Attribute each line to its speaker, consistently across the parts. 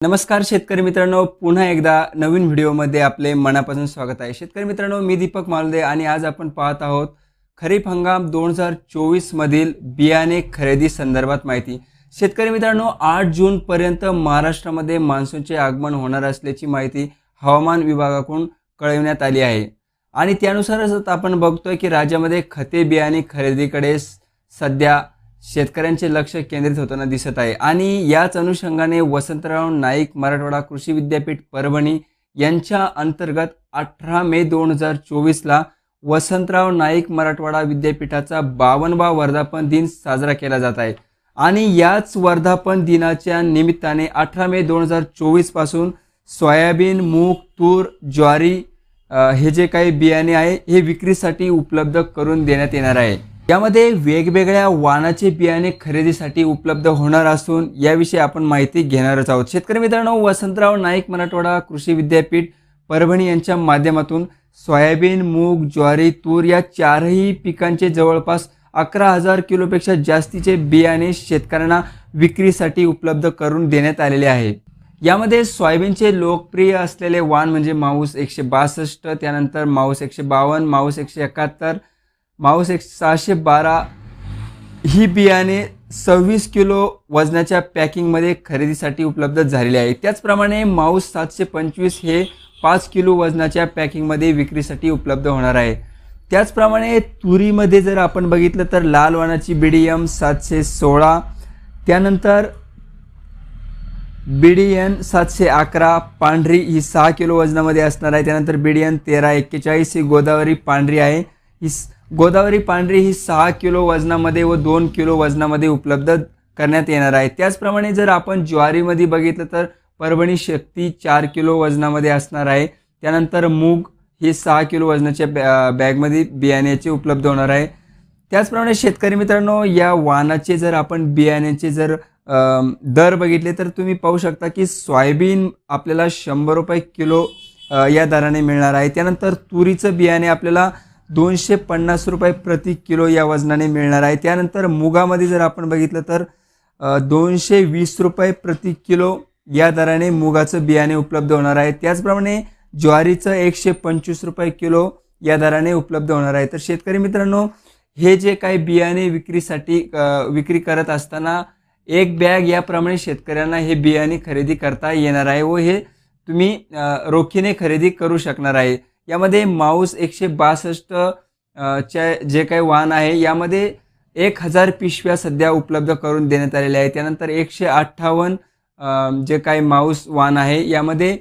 Speaker 1: नमस्कार शेतकरी मित्रांनो पुन्हा एकदा नवीन व्हिडिओमध्ये आपले मनापासून स्वागत आहे. शेतकरी मित्रांनो मी दीपक मालदे आणि आज आपण पाहत आहोत खरीप हंगाम दोन हजार चोवीसमधील बियाणे खरेदी संदर्भात माहिती. शेतकरी मित्रांनो आठ जूनपर्यंत महाराष्ट्रामध्ये मान्सूनचे आगमन होणार असल्याची माहिती हवामान विभागाकडून कळविण्यात आली आहे. आणि त्यानुसारच आपण बघतोय की राज्यामध्ये खते बियाणे खरेदीकडे सध्या शेतकऱ्यांचे लक्ष केंद्रित होताना दिसत आहे. आणि याच अनुषंगाने वसंतराव नाईक मराठवाडा कृषी विद्यापीठ परभणी यांच्या अंतर्गत अठरा मे दोन हजार चोवीसला वसंतराव नाईक मराठवाडा विद्यापीठाचा बावनवा वर्धापन दिन साजरा केला जात आहे. आणि याच वर्धापन दिनाच्या निमित्ताने अठरा मे दोन हजार चोवीसपासून सोयाबीन मूग तूर ज्वारी हे जे काही बियाणे आहे हे विक्रीसाठी उपलब्ध करून देण्यात येणार आहे. यामध्ये वेगवेगळ्या वाणाचे बियाणे खरेदीसाठी उपलब्ध होणार असून याविषयी आपण माहिती घेणारच आहोत. शेतकरी मित्रांनो वसंतराव नाईक मराठवाडा कृषी विद्यापीठ परभणी यांच्या माध्यमातून सोयाबीन मूग ज्वारी तूर या चारही पिकांचे जवळपास अकरा हजार किलोपेक्षा जास्तीचे बियाणे शेतकऱ्यांना विक्रीसाठी उपलब्ध करून देण्यात आलेले आहे. यामध्ये सोयाबीनचे लोकप्रिय असलेले वाण म्हणजे माऊस एकशे बासष्ट त्यानंतर माऊस एकशे बावन्न माऊस एकशे एकाहत्तर माऊस एक सहाशे बारा. ही बियाणे सव्वीस किलो वजनाच्या पॅकिंगमध्ये खरेदीसाठी उपलब्ध झालेली आहे. त्याचप्रमाणे माऊस सातशे पंचवीस हे पाच किलो वजनाच्या पॅकिंगमध्ये विक्रीसाठी उपलब्ध होणार आहे. त्याचप्रमाणे तुरीमध्ये जर आपण बघितलं तर लाल वाणाची बी डी एम सातशे सोळा. त्यानंतर बी डी एन सातशे अकरा पांढरी ही सहा किलो वजनामध्ये असणार आहे. त्यानंतर बी डी एन तेरा एक्केचाळीस ही गोदावरी पांढरी आहे. ही गोदावरी पांढरी ही सहा किलो वजनामध्ये व दोन किलो वजनामध्ये उपलब्ध करण्यात येणार आहे. त्याचप्रमाणे जर आपण ज्वारीमध्ये बघितलं तर परभणी शक्ती चार किलो वजनामध्ये असणार आहे. त्यानंतर मूग ही सहा किलो वजनाच्या बॅ बॅगमध्ये बियाण्याचे उपलब्ध होणार आहे. त्याचप्रमाणे शेतकरी मित्रांनो या वाहनाचे जर आपण बियाण्याचे जर दर बघितले तर तुम्ही पाहू शकता की सोयाबीन आपल्याला शंभर रुपये किलो या दराने मिळणार आहे. त्यानंतर तुरीचं बियाणे आपल्याला दोनशे पन्नास रुपये प्रति किलो या वजनाने मिळणार आहे. त्यानंतर मुगामध्ये जर आपण बघितलं तर दोनशे वीस रुपये प्रति किलो या दराने मुगाचं बियाणे उपलब्ध होणार आहे. त्याचप्रमाणे ज्वारीचं एकशे पंचवीस रुपये किलो या दराने उपलब्ध होणार आहे. तर शेतकरी मित्रांनो हे जे काही बियाणे विक्रीसाठी विक्री करत असताना एक बॅग याप्रमाणे शेतकऱ्यांना हे बियाणे खरेदी करता येणार आहे व हे तुम्ही रोखीने खरेदी करू शकणार आहे. यामध्ये माऊस एकशे बासष्ट च्या जे काही वाहन आहे यामध्ये एक हजार पिशव्या सध्या उपलब्ध करून देण्यात आलेल्या आहे त्यानंतर एकशे अठ्ठावन्न जे काही माऊस वाहन आहे यामध्ये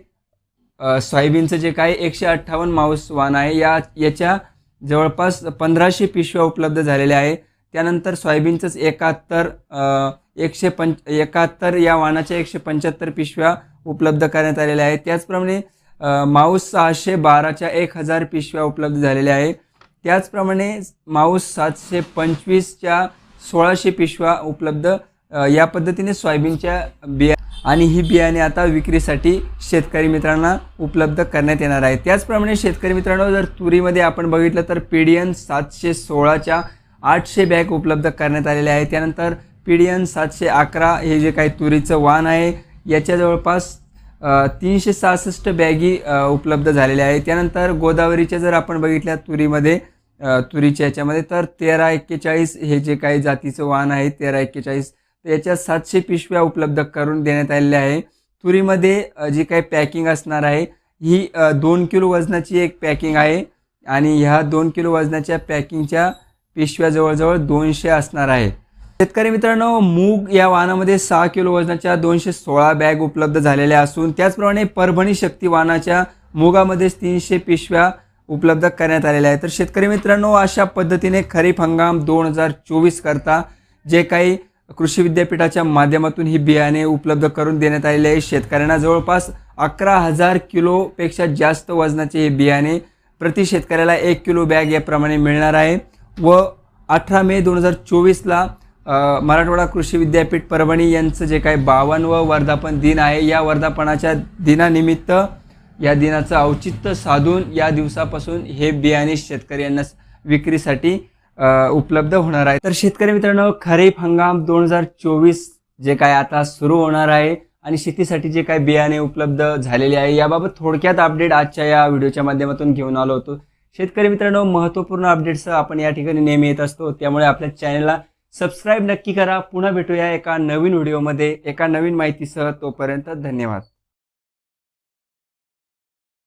Speaker 1: सोयाबीनचं जे काही एकशे अठ्ठावन्न माऊस वाहन आहे या याच्या जवळपास पंधराशे पिशव्या उपलब्ध झालेल्या आहे त्यानंतर सोयाबीनचंच एकाहत्तर एकशे पंच एकाहत्तर या वाहनाच्या एकशे पंच्याहत्तर पिशव्या उपलब्ध करण्यात आलेल्या आहेत. त्याचप्रमाणे माऊस सहाशे बाराच्या एक हजार पिशव्या उपलब्ध झालेल्या आहे त्याचप्रमाणे माऊस सातशे पंचवीसच्या सोळाशे पिशव्या उपलब्ध या पद्धतीने सोयाबीनच्या बिया आणि ही बियाणे आता विक्रीसाठी शेतकरी मित्रांना उपलब्ध करण्यात येणार आहे त्याचप्रमाणे शेतकरी मित्रांनो जर तुरीमध्ये आपण बघितलं तर पीडीएन सातशे सोळाच्या आठशे बॅग उपलब्ध करण्यात आलेले आहे त्यानंतर पीडीएन सातशे अकरा हे जे काही तुरीचं वाण आहे याच्या जवळपास तीनशे सहासष्ट बॅगी उपलब्ध झालेल्या आहे त्यानंतर गोदावरीच्या जर आपण बघितल्या तुरीमध्ये तुरीच्या याच्यामध्ये तर तेरा एक्केचाळीस हे जे काही जातीचं वाहन आहे तेरा एक्केचाळीस तर याच्यात सातशे पिशव्या उपलब्ध करून देण्यात आलेल्या आहे. तुरीमध्ये जी काही पॅकिंग असणार आहे ही दोन किलो वजनाची एक पॅकिंग आहे आणि ह्या दोन किलो वजनाच्या पॅकिंगच्या पिशव्या जवळजवळ दोनशे असणार आहे. शेतकरी मित्रांनो मूग या वाहनामध्ये सहा किलो वजनाच्या दोनशे सोळा बॅग उपलब्ध झालेल्या असून त्याचप्रमाणे परभणी शक्ती वाहनाच्या मुगामध्ये तीनशे पिशव्या उपलब्ध करण्यात आलेल्या आहेत. तर शेतकरी मित्रांनो अशा पद्धतीने खरीप हंगाम दोन हजार चोवीस करता जे काही कृषी विद्यापीठाच्या माध्यमातून ही बियाणे उपलब्ध करून देण्यात आलेले आहे. शेतकऱ्यांना जवळपास अकरा हजार किलोपेक्षा जास्त वजनाचे हे बियाणे प्रति शेतकऱ्याला एक किलो बॅग याप्रमाणे मिळणार आहे व अठरा मे दोन हजार चोवीसला मराठवाडा कृषी विद्यापीठ परभणी यांचं जे काही बावनवं वर्धापन दिन आहे या वर्धापनाच्या दिनानिमित्त या दिनाचं औचित्य साधून या दिवसापासून हे बियाणे शेतकरी यांना विक्रीसाठी उपलब्ध होणार आहे. तर शेतकरी मित्रांनो खरीप हंगाम दोन हजार चोवीस जे काय आता सुरू होणार आहे आणि शेतीसाठी जे काय बियाणे उपलब्ध झालेले आहे याबाबत थोडक्यात अपडेट आजच्या या व्हिडिओच्या माध्यमातून घेऊन आलो होतो. शेतकरी मित्रांनो महत्त्वपूर्ण अपडेट्स आपण या ठिकाणी नेहमी येत असतो. त्यामुळे आपल्या चॅनलला सबस्क्राईब नक्की करा. पुन्हा भेटूया एका नवीन व्हिडिओमध्ये एका नवीन माहितीसह. तोपर्यंत धन्यवाद.